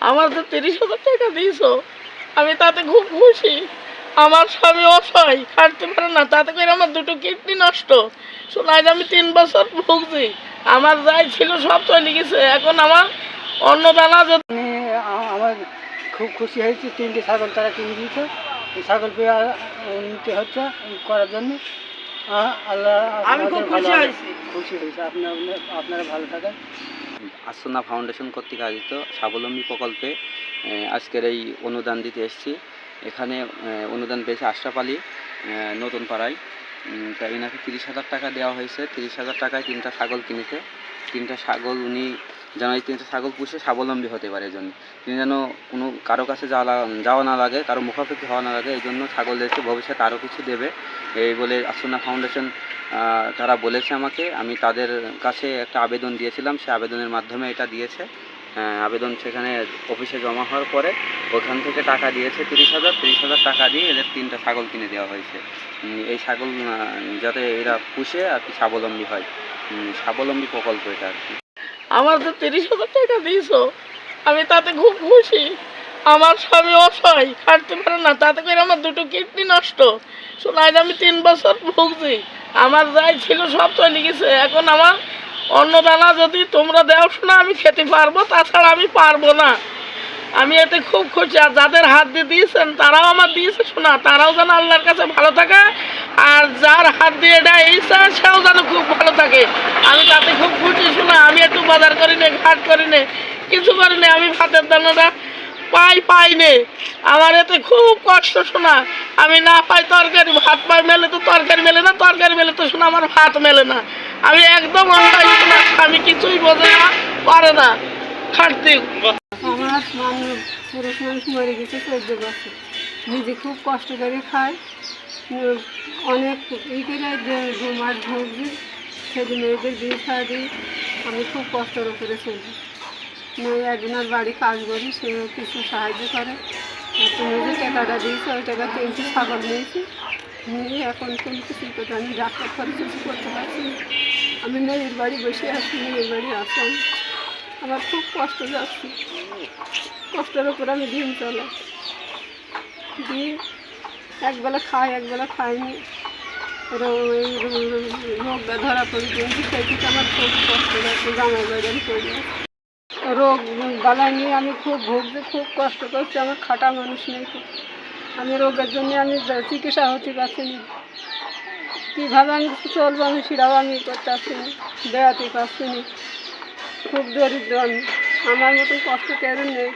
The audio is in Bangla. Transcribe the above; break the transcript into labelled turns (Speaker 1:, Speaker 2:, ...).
Speaker 1: আমার যে তিরিশ হাজার টাকা দিয়েছ। আমি তাতে খুব খুশি। আমার স্বামী অসহায় খাটতে পারে না। তাতে করে আমার দুটো কিডনি নষ্ট। শোনায় আমি তিন বছর ভুগছি। আমার যাই ছিল সব চলে গেছে। এখন আমার অন্য দানা যদি
Speaker 2: আমার খুব খুশি হয়েছি। তিনটে ছাগল তারা কিনে দিয়েছে। ছাগল পেয়ে উন্নতি হচ্ছে করার জন্য। আ- আল্লাহ
Speaker 1: আমি খুব খুশি হয়েছি।
Speaker 2: খুশি হয়েছে। আপনার আপনারা ভালো থাকেন।
Speaker 3: আসনা ফাউন্ডেশন কর্তৃক আয়োজিত স্বাবলম্বী প্রকল্পে আজকের এই অনুদান দিতে এসেছি। এখানে অনুদান পেয়েছে আশরাফ আলী নতুন পাড়ায় তা এনাকে তিরিশ হাজার টাকা দেওয়া হয়েছে। তিরিশ হাজার টাকায় তিনটা ছাগল কিনেছে। তিনটা ছাগল উনি যেন এই তিনটা ছাগল পুষে স্বাবলম্বী হতে পারে এই জন্য তিনি যেন কোনো কারও কাছে যাওয়া যাওয়া না লাগে, কারও মুখাপেক্ষি হওয়া না লাগে এই জন্য ছাগল দিয়েছে ভবিষ্যতে আরও কিছু দেবে। এই বলে আসনা ফাউন্ডেশন তারা বলেছে আমাকে। আমি তাদের কাছে একটা আবেদন দিয়েছিলাম। সে আবেদনের মাধ্যমে এটা দিয়েছে। আবেদন সেখানে অফিসে জমা হওয়ার পরে ওখান থেকে টাকা দিয়েছে তিরিশ হাজার তিরিশ হাজার টাকা দিয়ে এদের তিনটা ছাগল কিনে দেওয়া হয়েছে। এই ছাগল যাতে এরা পুষে আর কি স্বাবলম্বী হয়। স্বাবলম্বী প্রকল্প এটা আর কি।
Speaker 1: আমার যে তিরিশ হাজার টাকা দিয়েছ, আমি তাতে খুব খুশি। আমার স্বামী অসহায়, খাটতে পারে না, তাতে করে আমার দুটো কিডনি নষ্ট। শোনায় আমি তিন বছর ভুগছি, আমার যাই ছিল সব চলে গেছে, এখন আমার অন্য দানা যদি তোমরা দেও শোনা আমি খেতে পারব, তাছাড়া আমি পারব না। আমি এতে খুব খুশি, আর যাদের হাত দিয়ে দিয়েছেন, তারাও আমার দিয়েছে শোনা, তারাও যেন আল্লাহর কাছে ভালো থাকে, আর যার হাত দিয়ে দেয় এই চায় সেও যেন খুব ভালো থাকে। আমি তাতে খুব খুশি শোনা, আমি একটু বাজার করি নে, ঘাট করি নে, কিছু করি নে, আমি ভাতের দানাটা পাই পাই নে আমার এতে খুব কষ্ট শোনা। আমি না পাই তরকারি, ভাত পাই মেলে তো তরকারি মেলে না, তরকারি মেলে তো শোনা, আমার ভাত মেলে না। আমি একদম আমি কিছুই বোঝে না, পারে না। খাটতে।
Speaker 4: মরে নিজে খুব কষ্ট করে খায়। অনেক ই করে দে- মাস ভুগছি সেদিন মেয়েদের বিয়ে খাওয়া দিই আমি খুব কষ্টের উপরে চলি। মেয়ে একজনের বাড়ি কাজ করি সেও কিছু সাহায্য করে। তুমি যে টাকাটা দিয়েছ, ওই টাকা তিনটি ছাগল নিয়েছি। নিয়ে এখন কোনো কিছু করতে আমি ডাক্তার করে কিছু করতে পারছি আমি মেয়ের বাড়ি বসে আছি, মেয়ের বাড়ি আসলাম। আমার খুব কষ্ট যাচ্ছে কষ্টের উপর আমি দিন চলে দিয়ে একবেলা খাই, একবেলা খাইনি। রো- এই রো- ধরা পড়ি কিন্তু সেই থেকে আমার খুব কষ্ট যাচ্ছে জামাই বাড়ি যাচ্ছি। রোগ বালাই নিয়ে আমি খুব ভুগছি, খুব কষ্ট করছি, আমার খাটা মানুষ নেই আমি রোগের জন্য আমি চিকিৎসা হতে পারছি না। কীভাবে আমি চলবো আমি সেটাও আমি করতে পারছি না, বেড়াতে পারছি না। খুব দরিদ্র আমি। আমার মতন কষ্ট কেউ নেই।